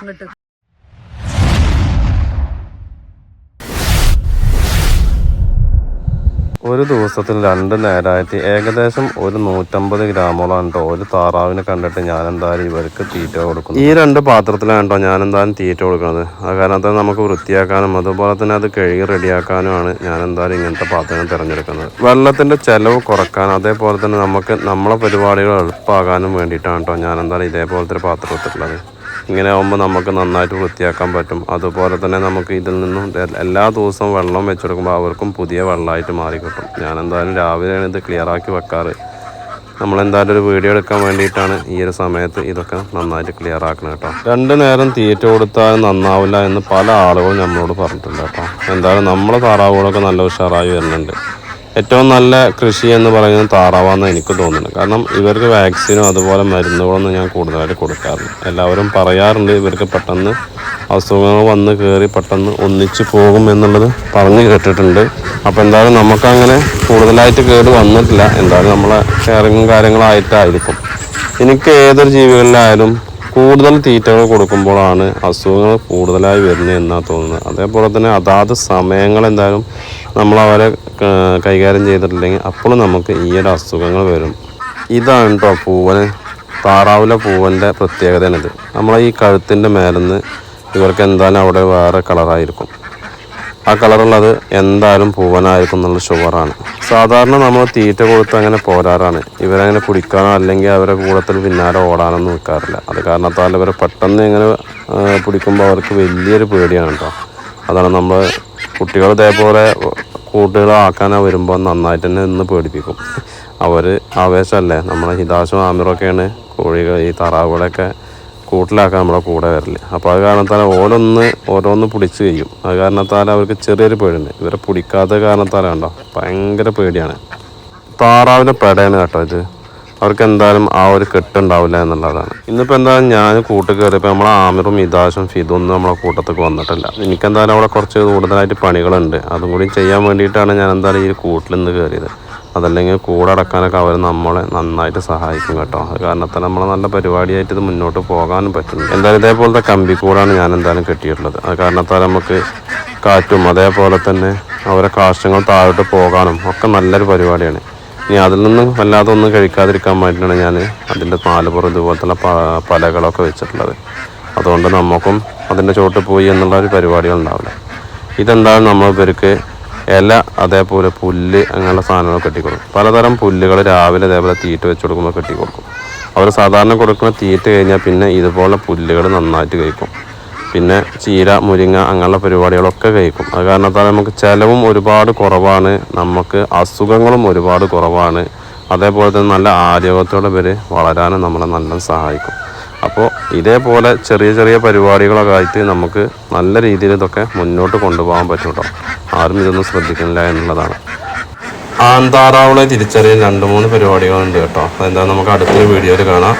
ഇങ്ങോട്ട് ഒരു ദിവസത്തിൽ രണ്ട് നേരമായിട്ട് ഏകദേശം ഒരു നൂറ്റമ്പത് ഗ്രാമോളം കേട്ടോ ഒരു താറാവിനെ കണ്ടിട്ട് ഞാൻ എന്തായാലും ഇവർക്ക് തീറ്റ കൊടുക്കുന്നു. ഈ രണ്ട് പാത്രത്തിലാണ് കേട്ടോ ഞാൻ എന്തായാലും തീറ്റ കൊടുക്കുന്നത്. അത് കാരണത്തെ നമുക്ക് വൃത്തിയാക്കാനും അതുപോലെ തന്നെ അത് കഴുകി റെഡിയാക്കാനുമാണ് ഞാൻ എന്തായാലും ഇങ്ങനത്തെ പാത്രങ്ങൾ തിരഞ്ഞെടുക്കുന്നത്. വെള്ളത്തിന്റെ ചെലവ് കുറയ്ക്കാൻ അതേപോലെ തന്നെ നമുക്ക് നമ്മളെ പരിപാടികൾ എളുപ്പമാകാനും വേണ്ടിയിട്ടാണ് കേട്ടോ ഞാൻ എന്തായാലും ഇതേപോലത്തെ ഒരു പാത്രം എടുത്തിട്ടുള്ളത്. ഇങ്ങനെ ആകുമ്പോൾ നമുക്ക് നന്നായിട്ട് വൃത്തിയാക്കാൻ പറ്റും. അതുപോലെ തന്നെ നമുക്ക് ഇതിൽ നിന്നും എല്ലാ ദിവസവും വെള്ളം വെച്ചെടുക്കുമ്പോൾ അവർക്കും പുതിയ വെള്ളമായിട്ട് മാറി കിട്ടും. ഞാൻ എന്തായാലും രാവിലെയാണ് ഇത് ക്ലിയർ ആക്കി വെക്കാറ്. നമ്മളെന്തായാലും ഒരു വീഡിയോ എടുക്കാൻ വേണ്ടിയിട്ടാണ് ഈ ഒരു സമയത്ത് ഇതൊക്കെ നന്നായിട്ട് ക്ലിയർ ആക്കണം കേട്ടോ രണ്ട് നേരം തീറ്റ കൊടുത്താൽ നന്നാവില്ല എന്ന് പല ആളുകളും നമ്മളോട് പറഞ്ഞിട്ടുണ്ട് കേട്ടോ എന്തായാലും നമ്മളെ താറാവുകളൊക്കെ നല്ല ഉഷാറായി വരുന്നുണ്ട്. ഏറ്റവും നല്ല കൃഷി എന്ന് പറയുന്നത് താറാവാന്ന് എനിക്ക് തോന്നുന്നു കാരണം ഇവർക്ക് വാക്സിനോ അതുപോലെ മരുന്നുകളൊന്നും ഞാൻ കൂടുതലായിട്ട് കൊടുക്കാറില്ല. എല്ലാവരും പറയാറുണ്ട് ഇവർക്ക് പെട്ടെന്ന് അസുഖങ്ങൾ വന്ന് കയറി പെട്ടെന്ന് ഒന്നിച്ചു പോകും എന്നുള്ളത് പറഞ്ഞു കേട്ടിട്ടുണ്ട്. അപ്പോൾ എന്തായാലും നമുക്കങ്ങനെ കൂടുതലായിട്ട് കേട് വന്നിട്ടില്ല. എന്തായാലും നമ്മളെ കെയറിങ്ങും കാര്യങ്ങളായിട്ടായിരിക്കും. എനിക്ക് ഏതൊരു ജീവികളിലായാലും കൂടുതൽ തീറ്റകൾ കൊടുക്കുമ്പോഴാണ് അസുഖങ്ങൾ കൂടുതലായി വരുന്നത് എന്നാണ് തോന്നുന്നത്. അതേപോലെ തന്നെ അതാത് സമയങ്ങൾ എന്തായാലും നമ്മൾ അവരെ കൈകാര്യം ചെയ്തിട്ടില്ലെങ്കിൽ അപ്പോഴും നമുക്ക് ഈ ഒരു അസുഖങ്ങൾ വരും. ഇതാണ് കേട്ടോ പൂവന് താറാവിലെ പൂവന്റെ പ്രത്യേകതയാണിത് നമ്മളെ ഈ കഴുത്തിന്റെ മേലെന്ന് ഇവർക്ക് എന്തായാലും അവിടെ വേറെ കളറായിരിക്കും. ആ കളറുള്ളത് എന്തായാലും പൂവനായിരിക്കും എന്നുള്ള ഷുവറാണ്. സാധാരണ നമ്മൾ തീറ്റ കൊടുത്ത് അങ്ങനെ പോരാറാണ്. ഇവരങ്ങനെ കുടിക്കാനോ അല്ലെങ്കിൽ അവരെ കൂടത്തിൽ പിന്നാലെ ഓടാനൊന്നും നിൽക്കാറില്ല. അത് കാരണത്താൽ ഇവരെ പെട്ടെന്ന് ഇങ്ങനെ പിടിക്കുമ്പോൾ അവർക്ക് വലിയൊരു പേടിയാണ് കേട്ടോ അതാണ് നമ്മൾ കുട്ടികൾ ഇതേപോലെ കൂട്ടുകളാക്കാനോ വരുമ്പോൾ നന്നായിട്ട് തന്നെ നിന്ന് പേടിപ്പിക്കും. അവർ ആവേശമല്ലേ നമ്മളെ ഹിതാശും ആമിറൊക്കെയാണ് കോഴികൾ ഈ താറാവുകളൊക്കെ കൂട്ടിലാക്കാൻ നമ്മളെ കൂടെ വരൽ. അപ്പോൾ അത് കാരണത്താൽ ഓരോന്ന് ഓരോന്ന് പിടിച്ച് കഴിയും. അത് കാരണത്താൽ അവർക്ക് ചെറിയൊരു പേടിയുണ്ട്. ഇവരെ പിടിക്കാത്ത കാരണത്താലാണ് കേട്ടോ ഭയങ്കര പേടിയാണ്. താറാവിന്റെ പേടയാണ് കേട്ടോ ഇത്. അവർക്ക് എന്തായാലും ആ ഒരു കെട്ടുണ്ടാവില്ല എന്നുള്ളതാണ്. ഇന്നിപ്പോൾ എന്തായാലും ഞാൻ കൂട്ട് കയറിയപ്പോൾ നമ്മളെ ആമിറും ഇതാശും ഫിദൊന്നും നമ്മളെ കൂട്ടത്തേക്ക് വന്നിട്ടില്ല. എനിക്കെന്തായാലും അവിടെ കുറച്ച് കൂടുതലായിട്ട് പണികളുണ്ട്. അതും കൂടി ചെയ്യാൻ വേണ്ടിയിട്ടാണ് ഞാൻ എന്തായാലും ഈ കൂട്ടിൽ നിന്ന് കയറിയത് അതല്ലെങ്കിൽ കൂടെ അടക്കാനൊക്കെ അവർ നമ്മളെ നന്നായിട്ട് സഹായിക്കും കേട്ടോ. അത് കാരണത്താൽ നമ്മൾ നല്ല പരിപാടിയായിട്ട് ഇത് മുന്നോട്ട് പോകാനും പറ്റുന്നു എന്തായാലും ഇതേപോലത്തെ കമ്പി കമ്പിക്കൂടാണ് ഞാൻ എന്തായാലും കെട്ടിയിട്ടുള്ളത്. അത് കാരണത്താൽ നമുക്ക് കാറ്റും അതേപോലെ തന്നെ അവരെ കാഷ്ടങ്ങൾ താഴോട്ട് പോകാനും ഒക്കെ നല്ലൊരു പരിപാടിയാണ്. ഇനി അതിൽ നിന്നും വല്ലാതെ ഒന്നും കഴിക്കാതിരിക്കാൻ വേണ്ടിയിട്ടാണ് ഞാൻ അതിന്റെ പാലപ്പുറം പുറം ഇതുപോലത്തെ പലകളൊക്കെ വെച്ചിട്ടുള്ളത്. അതുകൊണ്ട് നമുക്കും അതിന്റെ ചോട്ട് പോയി എന്നുള്ള ഒരു പരിപാടികൾ ഉണ്ടാവില്ല. ഇതെന്താണ് നമ്മൾ ഇവർക്ക് ഇല അതേപോലെ പുല്ല് അങ്ങനെയുള്ള സാധനങ്ങൾ കെട്ടിക്കൊടുക്കും. പലതരം പുല്ലുകൾ രാവിലെ അതേപോലെ തീറ്റ വെച്ച് കൊടുക്കുമ്പോൾ കെട്ടിക്കൊടുക്കും. അവർ സാധാരണ കൊടുക്കുന്ന തീറ്റ കഴിഞ്ഞാൽ പിന്നെ ഇതുപോലെ പുല്ലുകൾ നന്നായിട്ട് കഴിക്കും. പിന്നെ ചീര മുരിങ്ങ അങ്ങനെയുള്ള പരിപാടികളൊക്കെ കഴിക്കും. അത് കാരണത്താൽ നമുക്ക് ചിലവും ഒരുപാട് കുറവാണ്. നമുക്ക് അസുഖങ്ങളും ഒരുപാട് കുറവാണ്. അതേപോലെ തന്നെ നല്ല ആരോഗ്യത്തോടെ പേര് വളരാനും നമ്മളെ നല്ല സഹായിക്കും. അപ്പോൾ ഇതേപോലെ ചെറിയ ചെറിയ പരിപാടികളൊക്കെ ആയിട്ട് നമുക്ക് നല്ല രീതിയിൽ ഇതൊക്കെ മുന്നോട്ട് കൊണ്ടുപോകാൻ പറ്റും കേട്ടോ ആരും ഇതൊന്നും ശ്രദ്ധിക്കുന്നില്ല എന്നുള്ളതാണ്. ആന്താറാവുകളെ തിരിച്ചറിയാൻ രണ്ട് മൂന്ന് പരിപാടികളുണ്ട് കേട്ടോ. അതെന്താ നമുക്ക് അടുത്തൊരു വീഡിയോയിൽ കാണാം.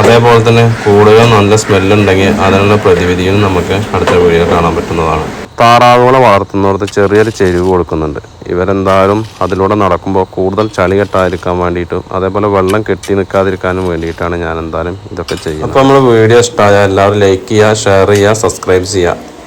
അതേപോലെ തന്നെ കൂടുതൽ നല്ല സ്മെല്ലുണ്ടെങ്കിൽ അതിനുള്ള പ്രതിവിധിയും നമുക്ക് അടുത്ത വീഡിയോയിൽ കാണാൻ പറ്റുന്നതാണ്. താറാവുകളെ വളർത്തുന്നവർക്ക് ചെറിയൊരു ചെരിവ് കൊടുക്കുന്നുണ്ട്. ഇവരെന്തായാലും അതിലൂടെ നടക്കുമ്പോൾ കൂടുതൽ ചളി കെട്ടാതിരിക്കാൻ വേണ്ടിയിട്ടും അതേപോലെ വെള്ളം കെട്ടി നിൽക്കാതിരിക്കാനും വേണ്ടിയിട്ടാണ് ഞാൻ എന്തായാലും ഇതൊക്കെ ചെയ്യുന്നത്. അപ്പോൾ നമ്മൾ വീഡിയോ ഇഷ്ടമായ എല്ലാവരും ലൈക്ക് ചെയ്യുക ഷെയർ ചെയ്യുക സബ്സ്ക്രൈബ് ചെയ്യുക.